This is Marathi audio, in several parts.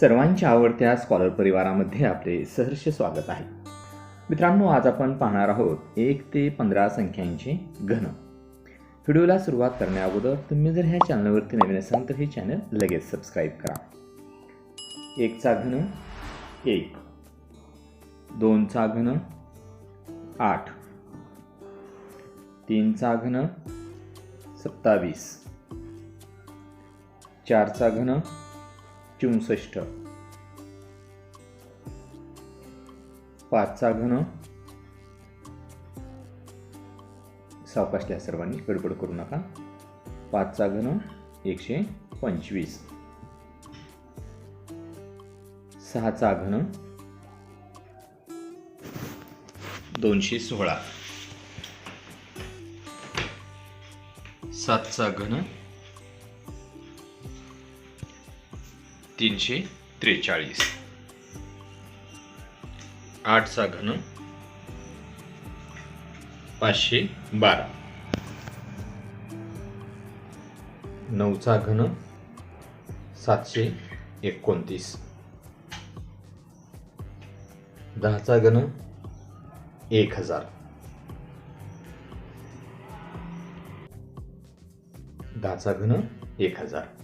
सर्वांच्या आवडत्या स्कॉलर परिवारामध्ये आपले सहर्ष स्वागत आहे. मित्रांनो आज आपण पाहणार आहोत एक ते पंधरा संख्यांचे घन. व्हिडिओला सुरुवात करण्याअगोदर तुम्ही जर ह्या चॅनलवरती नवीन असाल तर हे चॅनल लगेच सबस्क्राईब करा. एकचा घन एक. दोनचा घन आठ. तीनचा घन सत्तावीस. चारचा घन चौसष्ट. पाचचा घन. सावकाशल्या सर्वांनी गडबड करू नका. पाचचा घन एकशे पंचवीस. सहाचा घन. दोनशे सोळा. सातचा घन. तीनशे त्रेचाळीस. आठचा घन. पाचशे बारा. नऊचा घन. सातशे एकोणतीस. दहाचा घन. एक हजार. दहाचा घन. एक हजार.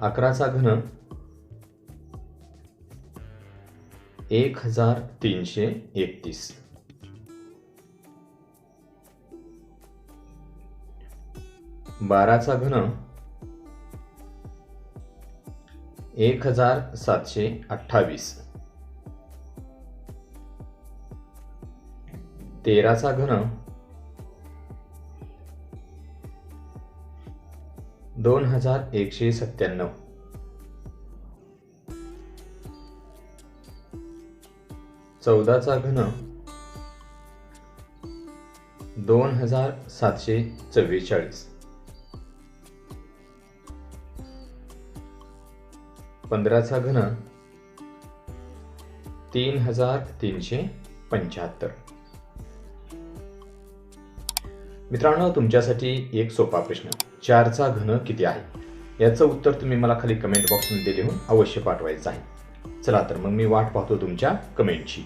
अकराचा घन एक हजार तीनशे एकतीस. बाराचा घन एक हजार सातशे अठ्ठावीस. तेराचा घन दोन हजार एकशे सत्त्याण्णव. चौदाचा घन. दोन हजार सातशे चव्वेचाळीस. पंधराचा घन. तीन हजार तीनशे पंच्याहत्तर. मित्रांनो तुमच्यासाठी एक सोपा प्रश्न. चारचा घन किती आहे? याचं उत्तर तुम्ही मला खाली कमेंट बॉक्समध्ये लिहून अवश्य पाठवायचं आहे. चला तर मग मी वाट पाहतो तुमच्या कमेंटची